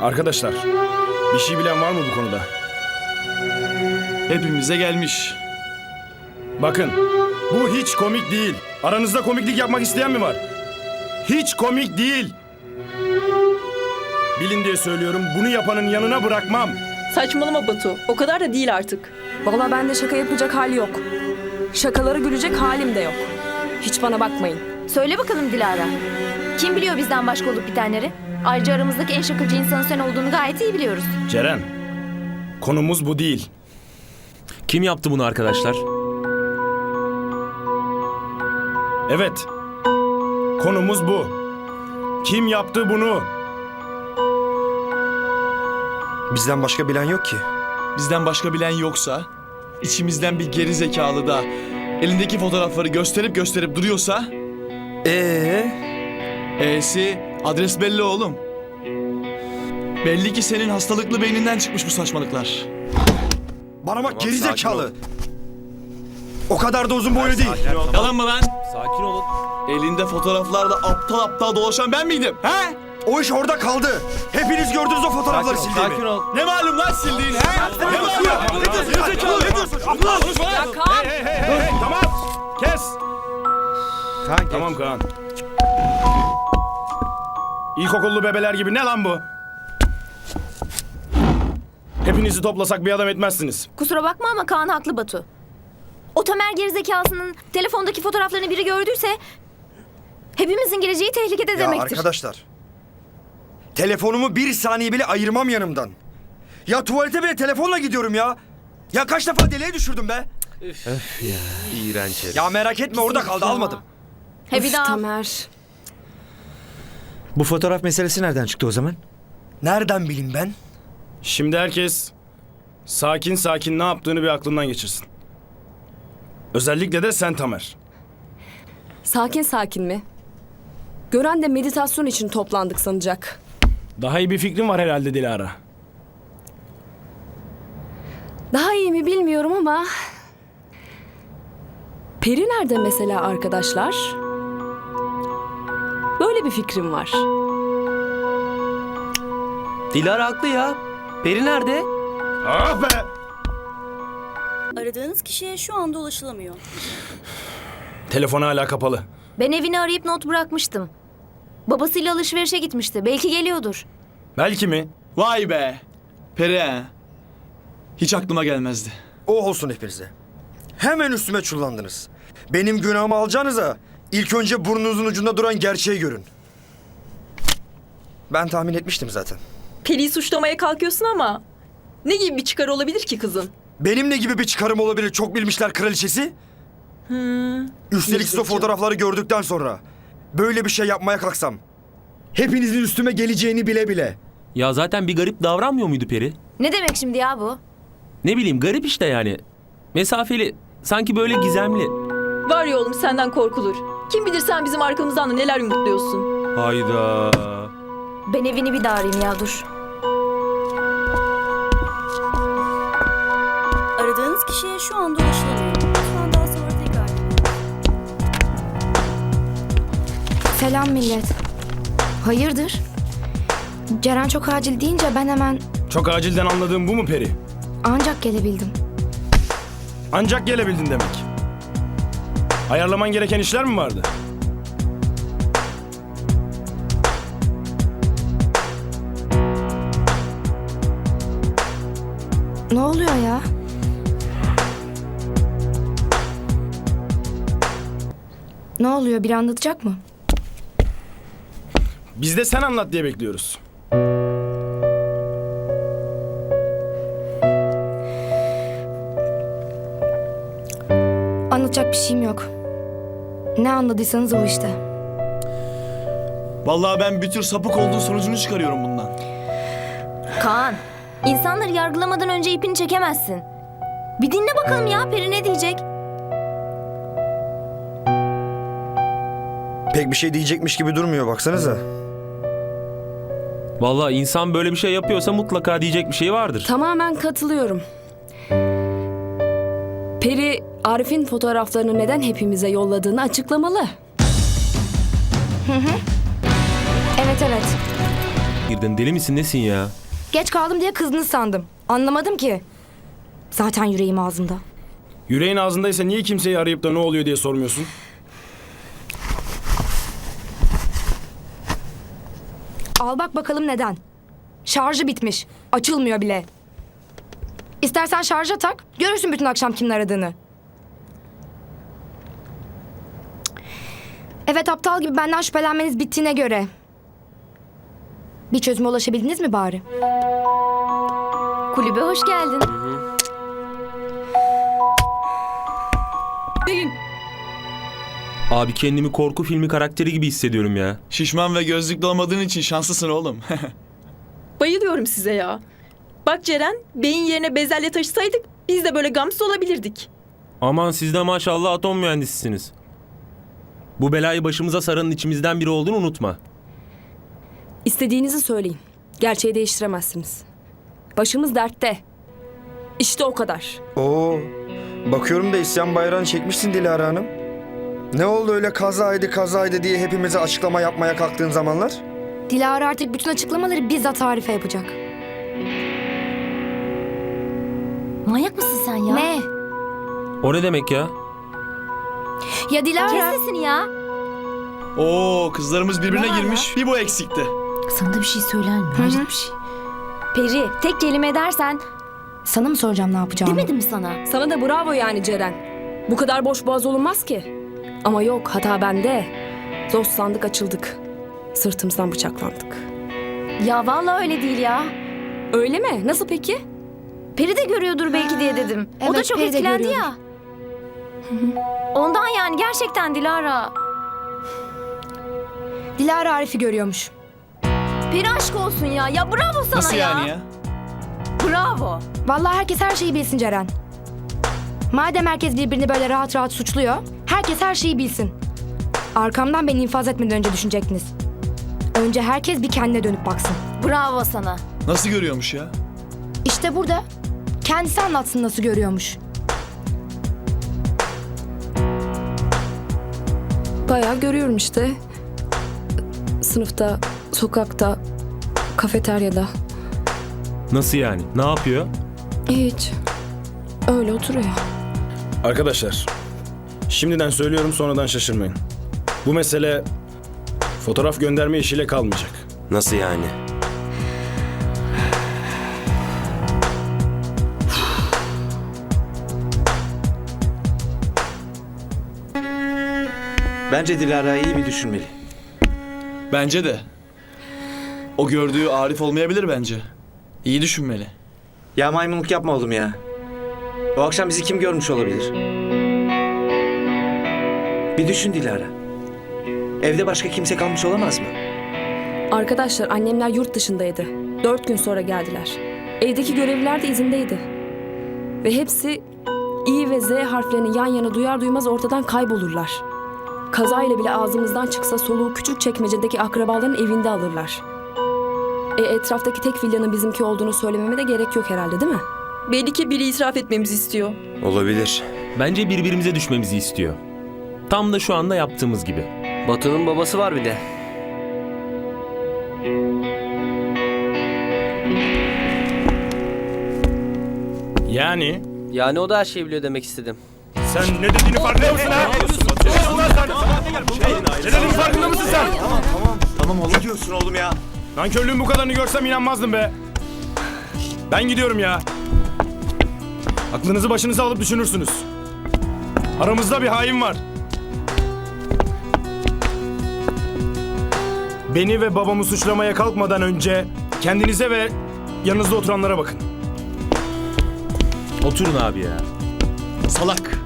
Arkadaşlar, bir şey bilen var mı bu konuda? Hepimize gelmiş. Bakın, bu hiç komik değil. Aranızda komiklik yapmak isteyen mi var? Hiç komik değil. Bilin diye söylüyorum, bunu yapanın yanına bırakmam. Saçmalama Batu. O kadar da değil artık. Vallahi bende şaka yapacak hal yok. Şakaları gülecek halim de yok. Hiç bana bakmayın. Söyle bakalım Dilara. Kim biliyor bizden başka olup bitenleri? Ayrıca aramızdaki en şakacı insanın sen olduğunu gayet iyi biliyoruz. Ceren, konumuz bu değil. Kim yaptı bunu arkadaşlar? Evet, konumuz bu. Kim yaptı bunu? Bizden başka bilen yok ki. Bizden başka bilen yoksa, içimizden bir geri zekalı da elindeki fotoğrafları gösterip gösterip duruyorsa, Ee, E'si adres belli oğlum. Belli ki senin hastalıklı beyninden çıkmış bu saçmalıklar. bana bak geri zekalı. O kadar da uzun boylu değil. Yalan mı lan? Sakin olun. Elinde fotoğraflarla aptal aptal dolaşan ben miydim? He? O iş orada kaldı. Hepiniz gördünüz o fotoğrafları sildiğimi. ol. Ne malum lan sildiğin he? Ne malum? Ne diyorsun? Geri zekalı ne diyorsun? Allah! Ya Kaan! Hey hey hey hey, tamam. Kes. Tamam Kaan. İlkokullu bebeler gibi ne lan bu? Hepinizi toplasak bir adam etmezsiniz. Kusura bakma ama Kaan haklı Batu. O Tamer gerizekasının telefondaki fotoğraflarını biri gördüyse... ...hepimizin geleceği tehlikede Ya demektir. arkadaşlar. Telefonumu bir saniye bile ayırmam yanımdan. Ya tuvalete bile telefonla gidiyorum ya. Ya kaç defa deliğe düşürdüm be. İğrenç herif. Ya merak etme orada kaldı almadım. He bir daha. Tamer. Bu fotoğraf meselesi nereden çıktı o zaman? Nereden bileyim ben? Şimdi herkes sakin sakin ne yaptığını bir aklından geçirsin. Özellikle de sen Tamer. Sakin sakin mi? Gören de meditasyon için toplandık sanacak. Daha iyi bir fikrin var herhalde Dilara. Daha iyi mi bilmiyorum ama... Peri nerede mesela arkadaşlar? Böyle bir fikrim var. Dilara haklı ya. Peri nerede? Ah be! Aradığınız kişiye şu anda ulaşılamıyor. Telefonu hala kapalı. Ben evini arayıp not bırakmıştım. Babasıyla alışverişe gitmişti. Belki geliyordur. Belki mi? Vay be. Peri he. Hiç aklıma gelmezdi. O olsun hepinize. Hemen üstüme çullandınız. Benim günahımı alacağınıza ilk önce burnunuzun ucunda duran gerçeği görün. Ben tahmin etmiştim zaten. Peri'yi suçlamaya kalkıyorsun ama... Ne gibi bir çıkar olabilir ki kızın? Benim ne gibi bir çıkarım olabilir çok bilmişler kraliçesi? Üstelik siz o fotoğrafları gördükten sonra böyle bir şey yapmaya kalksam hepinizin üstüme geleceğini bile bile. Ya zaten bir garip davranmıyor muydu Peri? Ne demek şimdi ya bu? Ne bileyim garip işte yani. Mesafeli. Sanki böyle gizemli. Var ya oğlum senden korkulur. Kim bilir sen bizim arkamızdan da neler yumurtluyorsun. Hayda. Ben evini bir daha arayayım ya dur. Aradığınız kişiye şu anda ulaşılamıyor. Lütfen daha sonra tekrar. Selam millet. Hayırdır? Ceren çok acil deyince ben hemen Çok acilden anladığım bu mu Peri? ancak gelebildim. Ancak gelebildin demek. Ayarlaman gereken işler mi vardı? Ne oluyor ya? Ne oluyor? Biri anlatacak mı? Biz de sen anlat diye bekliyoruz. Anlatacak bir şeyim yok. Ne anladıysanız o işte. Vallahi ben bir tür sapık olduğu sonucunu çıkarıyorum bundan. Kaan, insanları yargılamadan önce ipini çekemezsin. Bir dinle bakalım ya Peri ne diyecek? Pek bir şey diyecekmiş gibi durmuyor baksanıza. Vallahi insan böyle bir şey yapıyorsa mutlaka diyecek bir şey vardır. Tamamen katılıyorum. Peri, Arif'in fotoğraflarını neden hepimize yolladığını açıklamalı. Evet evet. girdin? Deli misin nesin ya? Geç kaldım diye kızdınız sandım. Anlamadım ki. Zaten yüreğim ağzımda. Yüreğin ağzındaysa niye kimseyi arayıp da ne oluyor diye sormuyorsun? Al bak bakalım neden. Şarjı bitmiş. Açılmıyor bile. İstersen şarja tak. Görürsün bütün akşam kimin aradığını. Evet aptal gibi benden şüphelenmeniz bittiğine göre. Bir çözüme ulaşabildiniz mi bari? Kulübe hoş geldin. Abi kendimi korku filmi karakteri gibi hissediyorum ya. Şişman ve gözlüklü olmadığın için şanslısın oğlum. Bayılıyorum size ya. Bak Ceren, beyin yerine bezelye taşısaydık biz de böyle gamsız olabilirdik. Aman siz de maşallah atom mühendisisiniz. Bu belayı başımıza saranın içimizden biri olduğunu unutma. İstediğinizi söyleyin. Gerçeği değiştiremezsiniz. Başımız dertte. İşte o kadar. Oo. Bakıyorum da isyan bayrağını çekmişsin Dilara Hanım. Ne oldu öyle kazaydı kazaydı diye hepimize açıklama yapmaya kalktığın zamanlar? Dilara artık bütün açıklamaları bizzat Arife yapacak. Manyak mısın sen ya? Ne? O ne demek ya? Ya Dilara? Kes sesini ya. Oo kızlarımız birbirine Ne girmiş. Bir bu eksikti. Sana da bir şey söyler mi? Hayret bir şey. Peri, tek kelime dersen Sana mı soracağım ne yapacağımı? demedim mi sana? Sana da bravo yani Ceren. Bu kadar boş boğaz olunmaz ki. Ama yok hata bende. Zor sandık açıldık. Sırtımızdan bıçaklandık. Ya vallahi öyle değil ya. Öyle mi? Nasıl peki? Peri de görüyordur belki diye dedim. o da evet, çok Peri de etkilendi görüyordur. ya. Ondan yani gerçekten Dilara. Dilara Arif'i görüyormuş. Peri aşk olsun ya. Ya bravo sana Nasıl ya. yani ya? Bravo. Vallahi herkes her şeyi bilsin Ceren. Madem herkes birbirini böyle rahat rahat suçluyor, herkes her şeyi bilsin. Arkamdan beni infaz etmeden önce düşünecektiniz. Önce herkes bir kendine dönüp baksın. Bravo sana. Nasıl görüyormuş ya? İşte burada. Kendisi anlatsın nasıl görüyormuş. Bayağı görüyorum işte. Sınıfta, sokakta, kafeteryada. Nasıl yani? Ne yapıyor? Hiç. Öyle oturuyor. Arkadaşlar, şimdiden söylüyorum sonradan şaşırmayın. Bu mesele fotoğraf gönderme işiyle kalmayacak. Nasıl yani? Bence Dilara iyi bir düşünmeli. Bence de. O gördüğü Arif olmayabilir bence. İyi düşünmeli. Ya maymunluk yapma oğlum ya. O akşam bizi kim görmüş olabilir? Bir düşün Dilara. Evde başka kimse kalmış olamaz mı? Arkadaşlar annemler yurt dışındaydı. Dört gün sonra geldiler. Evdeki görevliler de izindeydi. Ve hepsi İ ve Z harflerini yan yana duyar duymaz ortadan kaybolurlar. Kazayla bile ağzımızdan çıksa soluğu küçük çekmecedeki akrabaların evinde alırlar. E, etraftaki tek villanın bizimki olduğunu söylememe de gerek yok herhalde değil mi? Belli ki biri itiraf etmemizi istiyor. Olabilir. Bence birbirimize düşmemizi istiyor. Tam da şu anda yaptığımız gibi. Batu'nun babası var bir de. Yani Yani o da her şeyi biliyor demek istedim. sen ne dediğini farkında mısın ha? Ne diyorsun lan sen? Ne dediğinin farkında mısın sen? Tamam oğlum. Ne diyorsun oğlum ya? Nankörlüğün bu kadarını görsem inanmazdım be. Ben gidiyorum ya. Aklınızı başınıza alıp düşünürsünüz. Aramızda bir hain var. Beni ve babamı suçlamaya kalkmadan önce kendinize ve yanınızda oturanlara bakın. Oturun abi ya. Salak.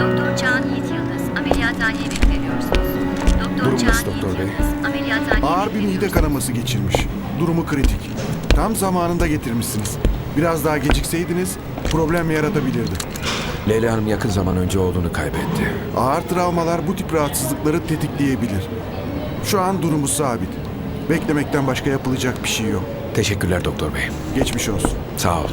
Doktor Can Yiğit Yıldız ameliyathaneye bekleniyorsunuz. Doktor Durum Can nasıl Yiğit doktor bey? Yıldız ameliyathaneye Ağır bir mide kanaması geçirmiş. Durumu kritik. Tam zamanında getirmişsiniz. Biraz daha gecikseydiniz problem yaratabilirdi. Leyla Hanım yakın zaman önce oğlunu kaybetti. Ağır travmalar bu tip rahatsızlıkları tetikleyebilir. Şu an durumu sabit. Beklemekten başka yapılacak bir şey yok. Teşekkürler doktor bey. Geçmiş olsun. Sağ olun.